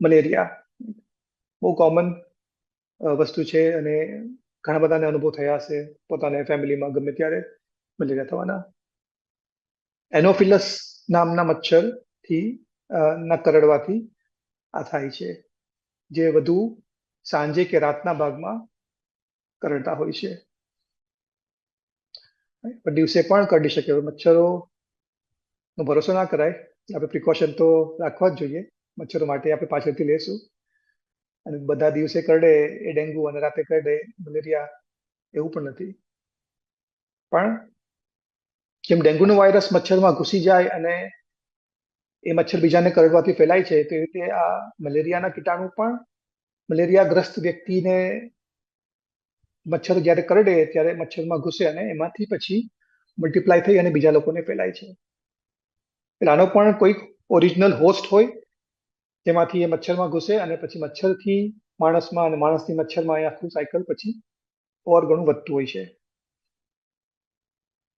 Malaria. બહુ common વસ્તુ છે અને ઘણા બધાને અનુભવ થયા હશે પોતાને ફેમિલીમાં ગમે ત્યારે મલેરિયા થવાના. એનોફિલસ નામના મચ્છરથી ના કરડવાથી આ થાય છે. જે વધુ સાંજે કે રાતના ભાગમાં કરડતા હોય છે. દિવસે પણ કરડી શકે. મચ્છરો ભરોસો ના કરાય. આપણે પ્રિકોશન તો રાખવા જ જોઈએ. મચ્છરો માટે આપણે પાછળથી લેશું. અને બધા દિવસે કરડે, એ ડેન્ગ્યુ અને રાતે કરડે, મલેરિયા એવું પણ નથી. પણ જેમ ડેન્ગ્યુનો વાયરસ મચ્છરમાં ઘૂસી જાય અને એ મચ્છર બીજાને કરડવાથી ફેલાય છે, તે રીતે આ મલેરિયાના કીટાણુ પણ મલેરિયાગ્રસ્ત વ્યક્તિને મચ્છર જ્યારે કરડે, ત્યારે મચ્છરમાં ઘૂસે અને એમાંથી પછી મલ્ટીપ્લાય થઈ અને બીજા લોકોને ફેલાય છે. એટલે આનો પણ કોઈક ઓરિજિનલ હોસ્ટ હોય જેમાંથી એ મચ્છરમાં ઘૂસે અને પછી મચ્છરથી માણસમાં અને માણસથી મચ્છરમાં એ આખું સાયકલ પછી ઓર ઘણું વધતું હોય છે.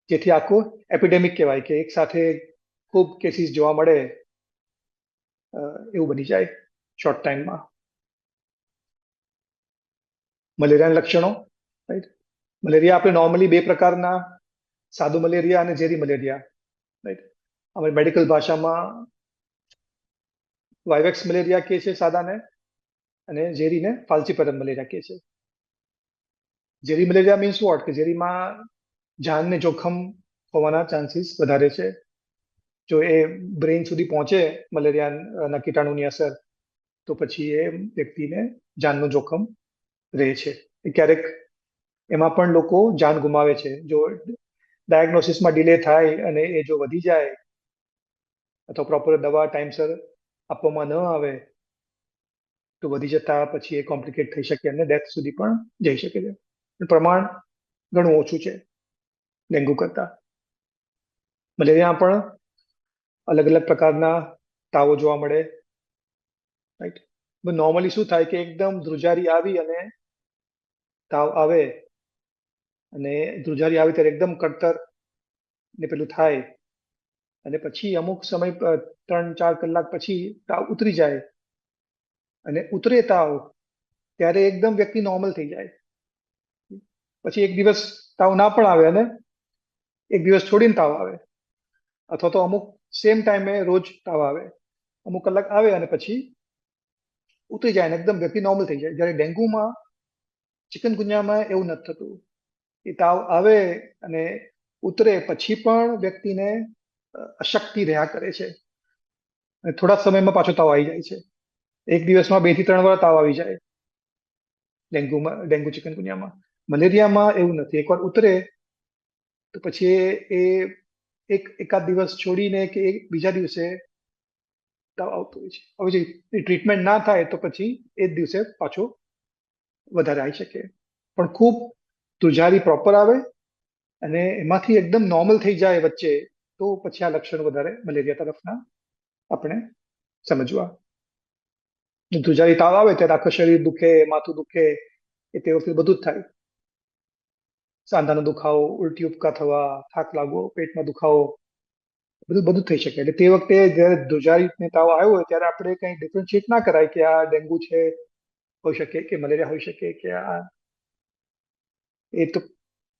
જેથી આખું એપિડેમિક કહેવાય કે એક સાથે ખૂબ કેસીસ જોવા મળે એવું બની જાય શોર્ટ ટાઈમમાં મલેરિયાના લક્ષણો રાઈટ મલેરિયા આપણે નોર્મલી બે પ્રકારના, સાદું મલેરિયા અને ઝેરી મલેરિયા રાઈટ અમે મેડિકલ ભાષામાં વાયવેક્સ મલેરિયા કહે છે સાદાને અને ઝેરીને ફાલ્સીપેરમ મલેરિયા કહે છે. ઝેરી મલેરિયા મીન્સ વોટ કે ઝેરીમાં જાનને જોખમ હોવાના ચાન્સીસ વધારે છે. જો એ બ્રેઇન સુધી પહોંચે મલેરિયાના કીટાણુની અસર, તો પછી એ વ્યક્તિને જાનનું જોખમ રહે છે. ક્યારેક એમાં પણ લોકો જાન ગુમાવે છે. જો ડાયગ્નોસિસમાં ડિલે થાય અને એ જો વધી જાય, અથવા પ્રોપર દવા ટાઈમસર આપવામાં ન આવે, તો વધી જતા પછી એ કોમ્પ્લિકેટ થઈ શકે અને ડેથ સુધી પણ જઈ શકે છે. પ્રમાણ ઘણું ઓછું છે ડેન્ગ્યુ કરતા. મલેરિયા પણ અલગ અલગ પ્રકારના તાવો જોવા મળે. રાઈટ નોર્મલી શું થાય કે એકદમ ધ્રુજારી આવી અને તાવ આવે અને ધ્રુજારી આવે ત્યારે એકદમ કડતર ને પેલું થાય અને પછી અમુક સમય ત્રણ, ચાર કલાક પછી તાવ ઉતરી જાય. અને ઉતરે તાવ, ત્યારે એકદમ વ્યક્તિ નોર્મલ થઈ જાય. પછી એક દિવસ તાવ ના પણ આવે અને એક દિવસ છોડીને તાવ આવે. અથવા તો અમુક સેમ ટાઈમે રોજ તાવ આવે. અમુક કલાક આવે અને પછી ઉતરી જાય અને એકદમ વ્યક્તિ નોર્મલ થઈ જાય. જ્યારે ડેન્ગ્યુમાં, ચિકનગુન્યામાં એવું નથી થતું. એ તાવ આવે અને ઉતરે પછી પણ વ્યક્તિને અશક્તિ રહ્યા કરે છે. અને થોડા સમયમાં પાછો તાવ આવી જાય છે. એક દિવસમાં બેથી ત્રણ વાર તાવ આવી જાય. ડેન્ગ્યુમાં, ડેન્ગ્યુ ચિકનગુનિયામાં. મલેરિયામાં એવું નથી. એકવાર ઉતરે, તો પછી એ એક એકાદ દિવસ છોડીને કે એક બીજા દિવસે તાવ આવતો હોય છે. હવે જે ટ્રીટમેન્ટ ના થાય, તો પછી એ જ દિવસે પાછો વધારે આવી શકે. પણ ખૂબ ધ્રુજારી પ્રોપર આવે અને એમાંથી એકદમ નોર્મલ થઈ જાય વચ્ચે તો પછી આ લક્ષણ વધારે મલેરિયા તરફના આપણે સમજવા. ધ્રુજારી તાવ આવે ત્યારે આખું શરીર દુખે, માથું દુખે, એ તે વખતે બધું જ થાય. સાંધાનો દુખાવો, ઉલટી ઉપકા થવા, થાક લાગવો, પેટમાં દુખાવો, બધું બધું થઈ શકે. એટલે તે વખતે જ્યારે ધ્રુજારી તાવ આવ્યો હોય ત્યારે આપણે કંઈ ડિફરન્શિએટ ના કરાય કે આ ડેન્ગ્યુ છે, હોઈ શકે કે મલેરિયા હોઈ શકે કે આ. એ તો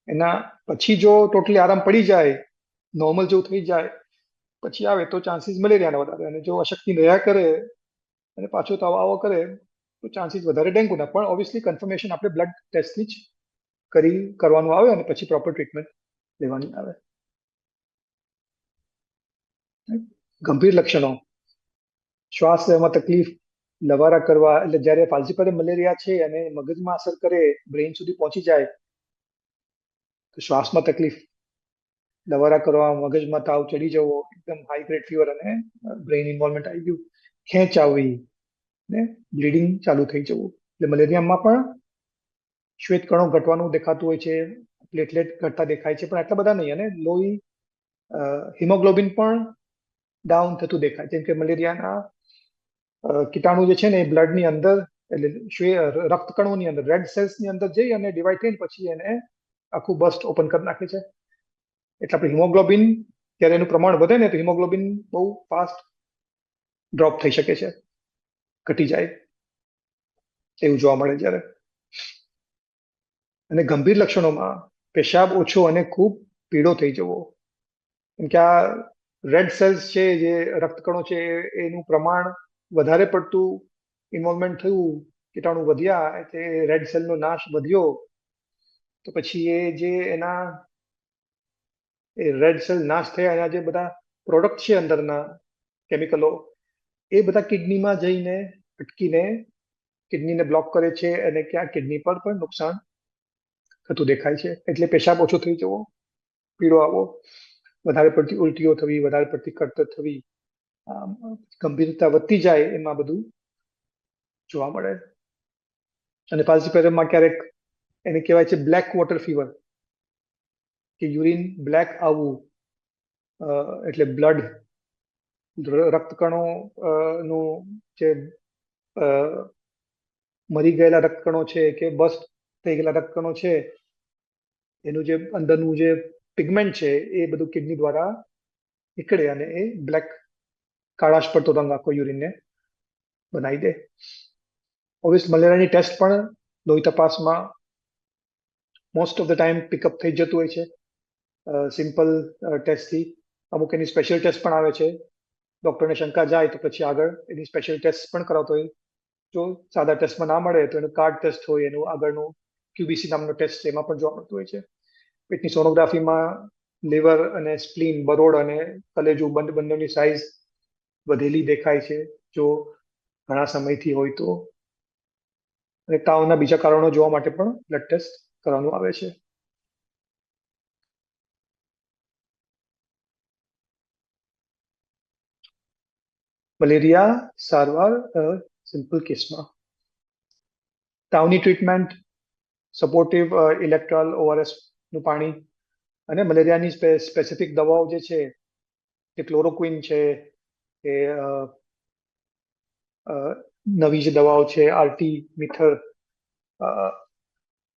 એના પછી જો ટોટલી આરામ પડી જાય નોર્મલ જેવું થઈ જાય, પછી આવે તો ચાન્સીસ મલેરિયાના વધારે. અને જો અશક્તિ રહ્યા કરે અને પાછો તાવ આવો કરે, તો ચાન્સીસ વધારે ડેન્ગ્યુના પણ ઓબ્વિયસલી કન્ફર્મેશન આપણે બ્લડ ટેસ્ટથી જ કરી, કરવાનું આવે અને પછી પ્રોપર ટ્રીટમેન્ટ લેવાની આવે. ગંભીર લક્ષણો. શ્વાસ લેવામાં તકલીફ, લવારા કરવા, એટલે જ્યારે ફાલ્સીપારમ મલેરિયા છે અને મગજમાં અસર કરે બ્રેઇન સુધી પહોંચી જાય, તો શ્વાસમાં તકલીફ લવારા કરવા, મગજમાં તાવ ચડી જવો, એકદમ હાઈ ગ્રેડ ફીવર અને બ્રેઇન ઇન્વોલ્વમેન્ટ આવી ગયું. ખેંચ આવવી ને બ્લીડિંગ ચાલુ થઈ જવું. એટલે મલેરિયામાં પણ શ્વેત કણો ઘટવાનું દેખાતું હોય છે પ્લેટલેટ ઘટતા દેખાય છે, પણ આટલા બધા નહીં. અને લોહી હિમોગ્લોબિન પણ ડાઉન થતું દેખાય. જેમ કે મલેરિયાના કીટાણુ જે છે ને એ બ્લડની અંદર, એટલે શ્વે- રક્તકણોની અંદર રેડ સેલ્સની અંદર જઈ અને ડિવાઈડ થઈને પછી એને આખું બસ્ટ ઓપન કરી નાખે છે. એટલે આપણે હિમોગ્લોબિન, જ્યારે એનું પ્રમાણ વધે ને તો હિમોગ્લોબિન બહુ ફાસ્ટ ડ્રોપ થઈ શકે છે, ઘટી જાય. એવું જોવા મળે જ્યારે. અને ગંભીર લક્ષણોમાં પેશાબ ઓછો અને ખૂબ પીળો થઈ જવો. કેમ કે આ રેડ સેલ્સ છે, જે રક્તકણો છે, એનું પ્રમાણ વધારે પડતું ઇન્વોલ્વમેન્ટ થયું, કીટાણુ વધ્યા, એટલે રેડ સેલનો નાશ વધ્યો. તો પછી એ જે એના એ રેડ સેલ નાશ થયા એના જે બધા પ્રોડક્ટ છે અંદરના કેમિકલો એ બધા કિડનીમાં જઈને, અટકીને કિડનીને બ્લોક કરે છે અને ક્યાં કિડની પર પણ નુકસાન થતું દેખાય છે. એટલે પેશાબ ઓછો થઈ જવો, પીળો આવો વધારે પડતી ઉલટીઓ થવી, વધારે પડતી કડતર થવી ગંભીરતા વધતી જાય એમાં બધું જોવા મળે. અને પાલ્સીપેરમમાં ક્યારેક એને કહેવાય છે બ્લેક વોટર ફીવર કે યુરિન, બ્લેક આવવું એટલે બ્લડ રક્તકણો નું જે મરી ગયેલા રક્તકણો છે કે બસ્ટ થઈ ગયેલા રક્તકણો છે, એનું જે અંદરનું જે પિગમેન્ટ છે એ બધું કિડની દ્વારા નીકળે અને એ બ્લેક કાળાશ પડતો રંગ આખો યુરિનને બનાવી દે. ઓબ્વિયસ મલેરિયાની ટેસ્ટ પણ લોહી તપાસમાં most of the time pick up થઈ જતું હોય છે. સિમ્પલ ટેસ્ટથી અમુક એની સ્પેશિયલ ટેસ્ટ પણ આવે છે. ડૉક્ટરને શંકા જાય તો પછી આગળ એની સ્પેશિયલ ટેસ્ટ પણ કરાવતો હોય. જો સાદા ટેસ્ટમાં ના મળે તો એનું કાર્ડ ટેસ્ટ હોય, એનું આગળનું ક્યુબીસી નામનો ટેસ્ટ એમાં પણ જોવા મળતું હોય છે. પેટની સોનોગ્રાફીમાં લીવર અને સ્પ્લીન બરોડ અને કલેજું બંધ બંનેની સાઇઝ વધેલી દેખાય છે. જો ઘણા સમયથી હોય તો. અને તાવના બીજા કારણો જોવા માટે પણ બ્લડ ટેસ્ટ કરવાનું આવે છે. મલેરિયા સારવાર સિમ્પલ કેસમાં તાવની ટ્રીટમેન્ટ સપોર્ટિવ ઇલેક્ટ્રોલ ઓઆરએસનું પાણી અને મલેરિયાની સ્પેસિફિક દવાઓ જે છે એ ક્લોરોક્વિન છે અ, નવી જે દવાઓ છે આરટી મિથર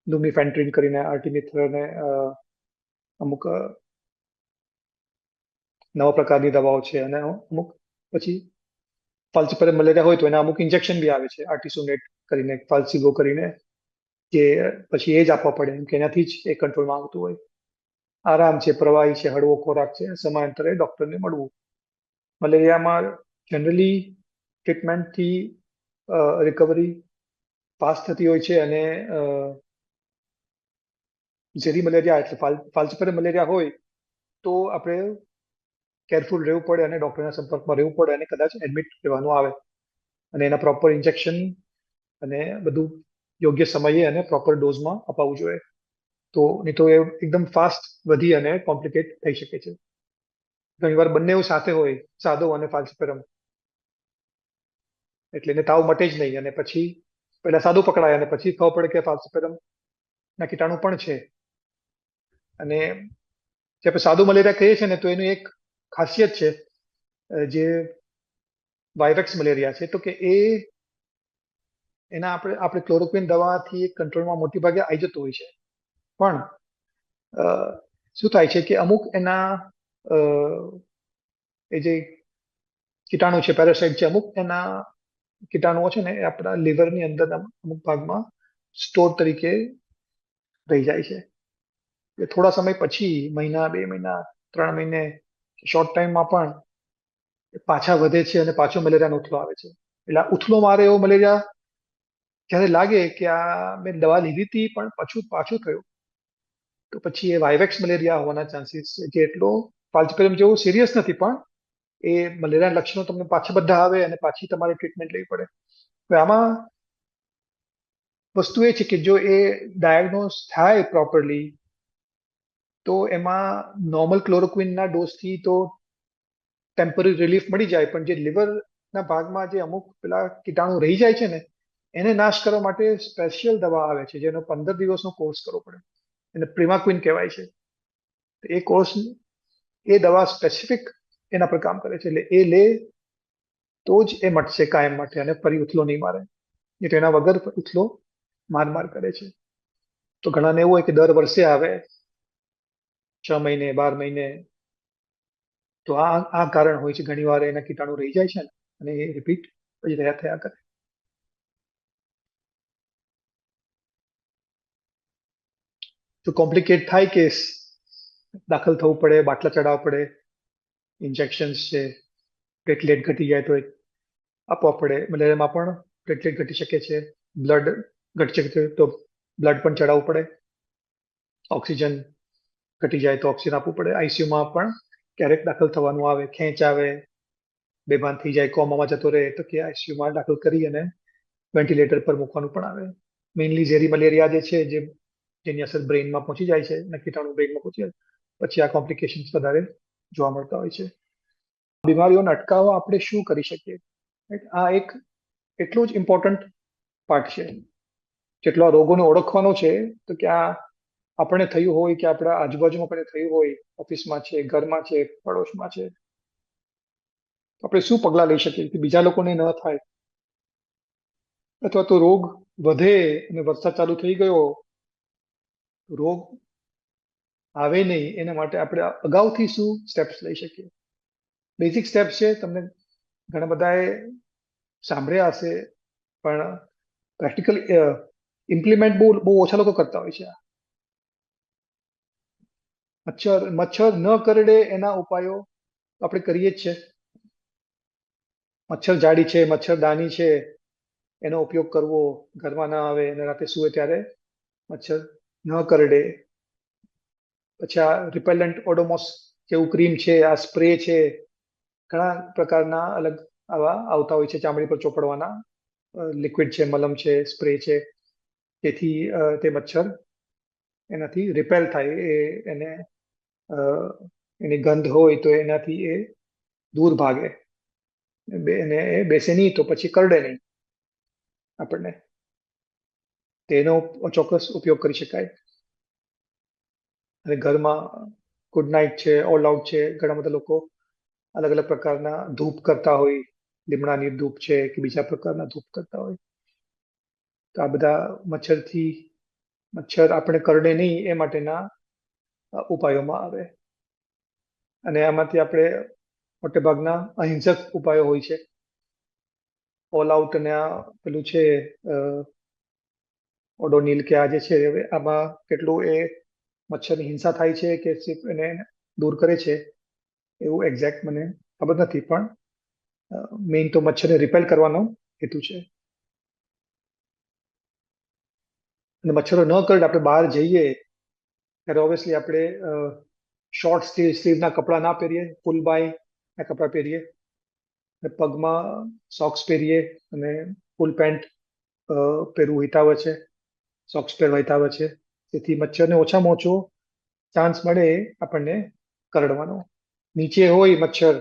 લુમિફેન્ટ્રીન કરીને આરટી મિથર અને અમુક નવા પ્રકારની દવાઓ છે અને અમુક પછી ફાલ્સીપેરમ મલેરિયા હોય તો એના અમુક ઇન્જેક્શન બી આવે છે આર્ટિસોનેટ કરીને ફાલ્સીગો કરીને, જે પછી એ જ આપવા પડે, એમ કે એનાથી જ એ કંટ્રોલમાં આવતું હોય. આરામ છે, પ્રવાહી છે, હળવો ખોરાક છે સમયાંતરે ડૉક્ટરને મળવું. મલેરિયામાં જનરલી ટ્રીટમેન્ટથી રિકવરી ફાસ્ટ થતી હોય છે અને ઝેરી મલેરિયા, એટલે ફાલ્સીપેરમ મલેરિયા હોય, તો આપણે કેરફુલ રહેવું પડે અને ડૉક્ટરના સંપર્કમાં રહેવું પડે અને કદાચ એડમિટ રહેવાનું આવે. અને એના પ્રોપર ઇન્જેક્શન અને બધું યોગ્ય સમયે અને પ્રોપર ડોઝમાં અપાવવું જોઈએ. તો નહીં તો એ એકદમ ફાસ્ટ વધી અને કોમ્પ્લિકેટ થઈ શકે છે. ઘણીવાર બંને સાથે હોય, સાદો અને ફાલ્સિપેરમ એટલે એને તાવ મટે જ નહીં અને પછી પહેલા સાદું પકડાય અને પછી ખબર પડે કે ફાલ્સિપેરમ ના કીટાણુ પણ છે. અને જે આપણે સાદું મલેરિયા કહીએ છીએ ને તો એનું એક ખાસિયત છે જે વાયરક્સ મલેરિયા છે, તો કે એ એના આપણે આપણે ક્લોરોક્વિન દવાથી કંટ્રોલમાં મોટી ભાગે આવી જતું હોય છે. પણ શું થાય છે કે અમુક એના એ જે કીટાણુ છે પેરાસાઇટ છે, અમુક એના કીટાણુઓ છે ને, એ આપણા લીવરની અંદર અમુક ભાગમાં સ્ટોર તરીકે રહી જાય છે. એ થોડા સમય પછી, મહિના, બે મહિના, ત્રણ મહિને શોર્ટ ટાઈમમાં પણ પાછા વધે છે અને પાછો મલેરિયાનો ઉથલો આવે છે. એટલે ઉથલો મારે એવો મલેરિયા જ્યારે લાગે કે આ મેં દવા લીધી હતી પણ પાછું પાછું થયું, તો પછી એ વાયવેક્સ મલેરિયા હોવાના ચાન્સીસ જે એટલો. પાલ્ચપેરમ જેવું સિરિયસ નથી, પણ એ મલેરિયાના લક્ષણો તમને પાછા બધા આવે અને પાછી તમારે ટ્રીટમેન્ટ લેવી પડે. તો આમાં વસ્તુ એ છે કે જો એ ડાયગ્નોઝ થાય પ્રોપરલી તો એમાં નોર્મલ ક્લોરોક્વિનના ડોઝથી તો ટેમ્પરરી રિલીફ મળી જાય, પણ જે લિવરના ભાગમાં જે અમુક પેલા કીટાણુ રહી જાય છે ને, એને નાશ કરવા માટે સ્પેશિયલ દવા આવે છે, જેનો પંદર દિવસનો કોર્સ કરવો પડે. એને પ્રિમાક્વિન કહેવાય છે. એ કોર્સ એ દવા સ્પેસિફિક એના પર કામ કરે છે. એટલે એ લે તો જ એ મટશે કાયમ માટે અને ફરી ઉથલો નહીં મારે. એ તો એના વગર ઉથલો માર માર કરે છે. તો ઘણાને એવું હોય કે દર વર્ષે આવે છ મહિને, બાર મહિને. તો આ આ કારણ હોય છે, ઘણી વાર એના કીટાણુ રહી જાય છે અને એ રિપીટ પછી રહ્યા થયા કરે. તો કોમ્પ્લિકેટ થાય કેસ દાખલ થવું પડે, બાટલા ચડાવવા પડે ઇન્જેક્શન્સ છે પ્લેટલેટ ઘટી જાય તો આપવા પડે. મલેરિયામાં પણ પ્લેટલેટ ઘટી શકે છે બ્લડ ઘટી શકે તો બ્લડ પણ ચડાવવું પડે. ઓક્સિજન ઘટી જાય તો ઓક્સિજન આપવું પડે. આઈસીયુમાં પણ ક્યારેક દાખલ થવાનું આવે, ખેંચ આવે, બેભાન થઈ જાય, કોમામાં જતો રહે, તો કે આઈસીયુમાં દાખલ કરી અને વેન્ટિલેટર પર મૂકવાનું પણ આવે. મેઇનલી ઝેરી મલેરિયા જે છે, જે જેની અસર બ્રેઇનમાં પહોંચી જાય છે અને કીટાણુ બ્રેઇનમાં પહોંચી જાય, પછી આ કોમ્પ્લિકેશન્સ વધારે જોવા મળતા હોય છે. બીમારીઓને અટકાવવા આપણે શું કરી શકીએ? રાઈટ આ એક એટલું જ ઇમ્પોર્ટન્ટ પાર્ટ છે. જેટલો આ રોગોને ઓળખવાનો છે, તો કે આ આપણને થયું હોય કે આપણા આજુબાજુમાં કોઈને થયું હોય, ઓફિસમાં છે, ઘરમાં છે, પડોશમાં છે આપણે શું પગલાં લઈ શકીએ? કે બીજા લોકોને ન થાય. અથવા તો રોગ વધે અને વરસાદ ચાલુ થઈ ગયો રોગ આવે નહીં, એના માટે આપણે અગાઉથી શું સ્ટેપ્સ લઈ શકીએ? બેઝિક સ્ટેપ્સ છે, તમને ઘણા બધાએ સાંભળ્યા હશે, પણ પ્રેક્ટિકલ ઇમ્પ્લિમેન્ટ બહુ બહુ ઓછા લોકો કરતા હોય છે. મચ્છર મચ્છર ન કરડે એના ઉપાયો આપણે કરીએ જ છે. મચ્છર જાડી છે મચ્છરદાની છે, એનો ઉપયોગ કરવો, ઘરમાં ના આવે અને રાતે સુવે ત્યારે મચ્છર ન કરડે. પછી આ રિપેલન્ટ ઓડોમોસ જેવું ક્રીમ છે, આ સ્પ્રે છે, ઘણા પ્રકારના અલગ આવા આવતા હોય છે, ચામડી પર ચોપડવાના. લિક્વિડ છે, મલમ છે સ્પ્રે છે, તેથી તે મચ્છર એનાથી રિપેલ થાય, એ, એને એની ગંધ હોય તો એનાથી એ દૂર ભાગે. એને એ બેસે નહીં તો પછી કરડે નહીં. આપણને. તેનો ચોક્કસ ઉપયોગ કરી શકાય. અને ઘરમાં ગુડ નાઇટ છે ઓલ આઉટ છે, ઘણા બધા લોકો અલગ અલગ પ્રકારના ધૂપ કરતા હોય. લીમડાની ધૂપ છે કે બીજા પ્રકારના ધૂપ કરતા હોય. તો આ બધા મચ્છરથી, મચ્છર આપણે કરડે નહીં એ માટેના ઉપાયોમાં આવે. અને આમાંથી આપણે મોટેભાગના અહિંસક ઉપાયો હોય છે. ઓલ આઉટ અને આ પેલું છે ઓડોનિલ કે આ જે છે આમાં કેટલું એ મચ્છરની હિંસા થાય છે કે એને દૂર કરે છે, એવું એક્ઝેક્ટ મને ખબર નથી, પણ મેઇન તો મચ્છરને રિપેલ કરવાનો હેતુ છે. અને મચ્છરો ન કરડે આપણે બહાર જઈએ ત્યારે ઓબ્વિયસલી આપણે શોર્ટ સ્લીવ સ્લીવના કપડાં ના પહેરીએ ફૂલ બાય ના કપડાં પહેરીએ અને પગમાં સોક્સ પહેરીએ અને ફૂલ પેન્ટ પહેરવું હિતાવે છે સોક્સ પહેરવા હિતાવે છે. તેથી મચ્છરને ઓછામાં ઓછો ચાન્સ મળે આપણને કરડવાનો. નીચે હોય મચ્છર,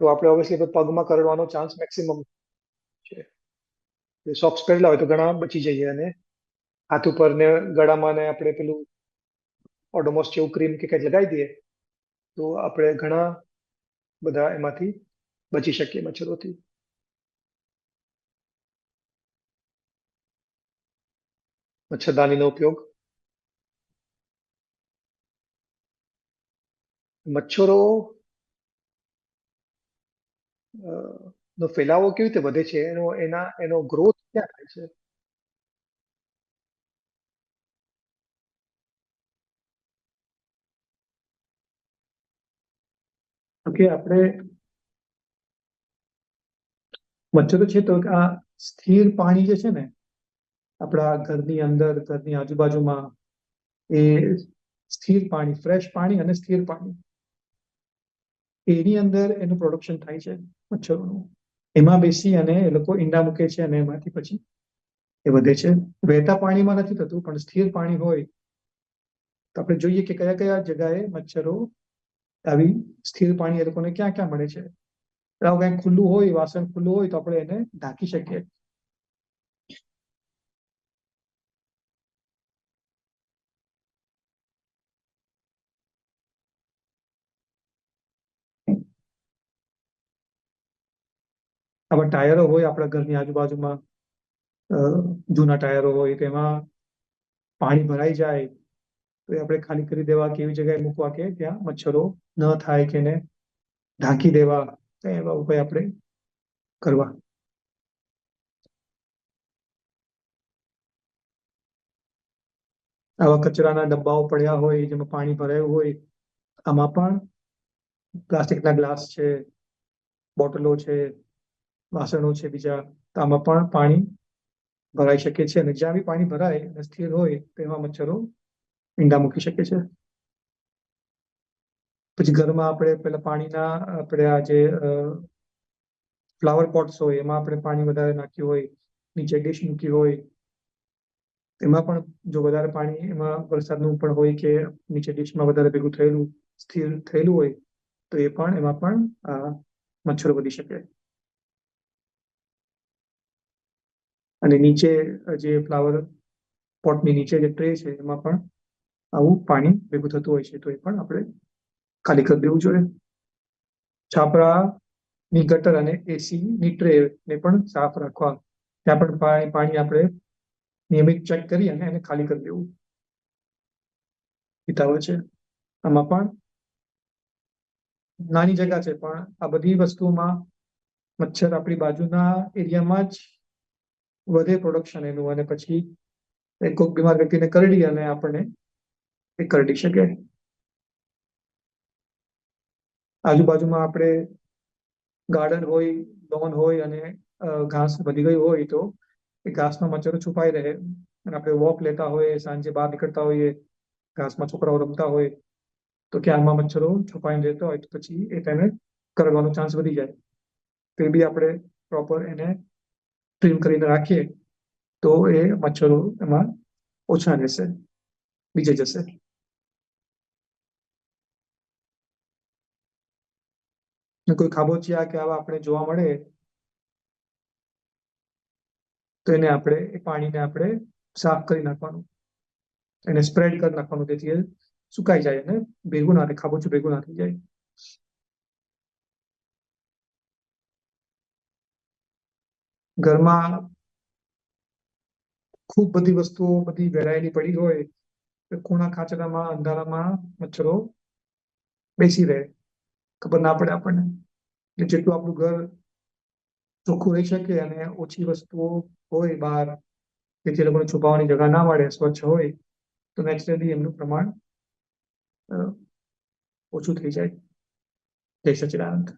તો આપણે ઓબ્વિયસલી પગમાં કરડવાનો ચાન્સ મેક્સિમમ છે. સોક્સ પહેરેલા હોય તો ઘણા બચી જઈએ અને હાથ ઉપર ને ગળામાં ને આપણે પેલું ઓડોમોસ જેવું ક્રીમ કે કંઈક લગાવી દઈએ, તો આપણે ઘણા બધા એમાંથી બચી શકીએ મચ્છરોથી. મચ્છરદાનીનો ઉપયોગ. મચ્છરો નો ફેલાવો કેવી રીતે વધે છે? એનો એના, એનો ગ્રોથ ક્યાં થાય છે? કે આપણે મચ્છરો છે તો આ સ્થિર પાણી જે છે ને, આપણા ઘરની અંદર, ઘરની આજુબાજુમાં, એ સ્થિર પાણી ફ્રેશ પાણી અને સ્થિર પાણી. એની અંદર એનું પ્રોડક્શન થાય છે મચ્છરોનું. એમાં બેસી અને એ લોકો ઈંડા મૂકે છે અને એમાંથી પછી એ વધે છે. વહેતા પાણીમાં નથી થતું, પણ સ્થિર પાણી હોય તો આપણે જોઈએ કે કયા કયા જગાએ મચ્છરો આવી સ્થિર પાણી એ લોકોને ક્યાં ક્યાં મળે છે? આવું કઈ ખુલ્લું હોય, વાસણ ખુલ્લું હોય તો આપણે એને ઢાંકી શકીએ. આપણા ટાયરો હોય આપણા ઘરની આજુબાજુમાં જૂના ટાયરો હોય તેમાં પાણી ભરાઈ જાય તો એ આપણે ખાલી કરી દેવા કે એવી જગ્યાએ મૂકવા કે ત્યાં મચ્છરો ન થાય કે એને ઢાંકી દેવા એવા ઉપાય આપણે કરવા. આવા કચરાના ડબ્બાઓ પડ્યા હોય, જેમાં પાણી ભરાયું હોય, આમાં પણ પ્લાસ્ટિકના ગ્લાસ છે, બોટલો છે, વાસણો છે બીજા, તો આમાં પણ પાણી ભરાઈ શકે છે. અને જ્યાં બી પાણી ભરાય અને સ્થિર હોય, તેમાં મચ્છરો ઈંડા મૂકી શકે છે પછી ઘરમાં આપણે પેલા પાણીના, આપણે આ જે ફ્લાવર પોટ્સ હોય, એમાં આપણે પાણી વધારે નાખ્યું હોય, નીચે ડીશ મૂકી હોય, એમાં પણ જો વધારે પાણી, એમાં વરસાદનું પણ હોય કે નીચે ડીશમાં વધારે ભેગું થયેલું, સ્થિર થયેલું હોય, તો એ પણ એમાં પણ મચ્છરો વધી શકે. અને નીચે જે ફ્લાવર પોટની નીચે જે ટ્રે છે, એમાં પણ આવું પાણી ભેગું થતું હોય છે, તો એ પણ આપણે ખાલી કરી દેવું જોઈએ. છાપરાની ગટર અને એસી ની ટ્રે ને પણ સાફ રાખવા. ત્યાં પણ પાણી પાણી આપણે નિયમિત ચેક કરી અને એને ખાલી કરી દેવું. હિતાવ છે. આમાં પણ નાની જગ્યા છે, પણ આ બધી વસ્તુમાં મચ્છર આપણી બાજુના એરિયામાં જ વધે પ્રોડક્શન એનું અને પછી કોઈક બીમાર વ્યક્તિને કરડી અને આપણને એ કરડી શકે આજુબાજુમાં આપણે ગાર્ડન હોય લોન હોય અને ઘાસ વધી ગઈ હોય તો એ ઘાસમાં મચ્છરો છુપાઈ રહે અને આપણે વોક લેતા હોઈએ, સાંજે બહાર નીકળતા હોઈએ, ઘાસમાં છોકરાઓ રમતા હોય તો ક્યારમાં મચ્છરો છુપાઈને રહેતા હોય તો પછી એ ટાઈમે કરવાનો ચાન્સ વધી જાય. તો બી આપણે પ્રોપર એને ટ્રીમ કરીને રાખીએ તો એ મચ્છરો એમાં ઓછા રહેશે, બીજે જશે. કોઈ ખાબોચિયા કે આવા આપણે જોવા મળે, તો એને આપણે એ પાણીને આપણે સાફ કરી નાખવાનું. એને સ્પ્રેડ કરી નાખવાનું, જેથી એ સુકાઈ જાય અને ભેગું ના થાય ખાબોચું ભેગું ના થઈ જાય. ઘરમાં ખૂબ બધી વસ્તુઓ, બધી વેરાયેલી પડી હોય ખૂણા ખાચરામાં, અંધારામાં મચ્છરો બેસી રહે. ખબર ના પડે આપણને. જેટલું આપણું ઘર ચોખ્ખું રહી શકે અને ઓછી વસ્તુઓ હોય બહાર જેથી જે લોકોને છુપાવવાની જગ્યા ના મળે, સ્વચ્છ હોય, તો નેચરલી એમનું પ્રમાણ ઓછું થઈ જાય. જય સચિદાનંદ.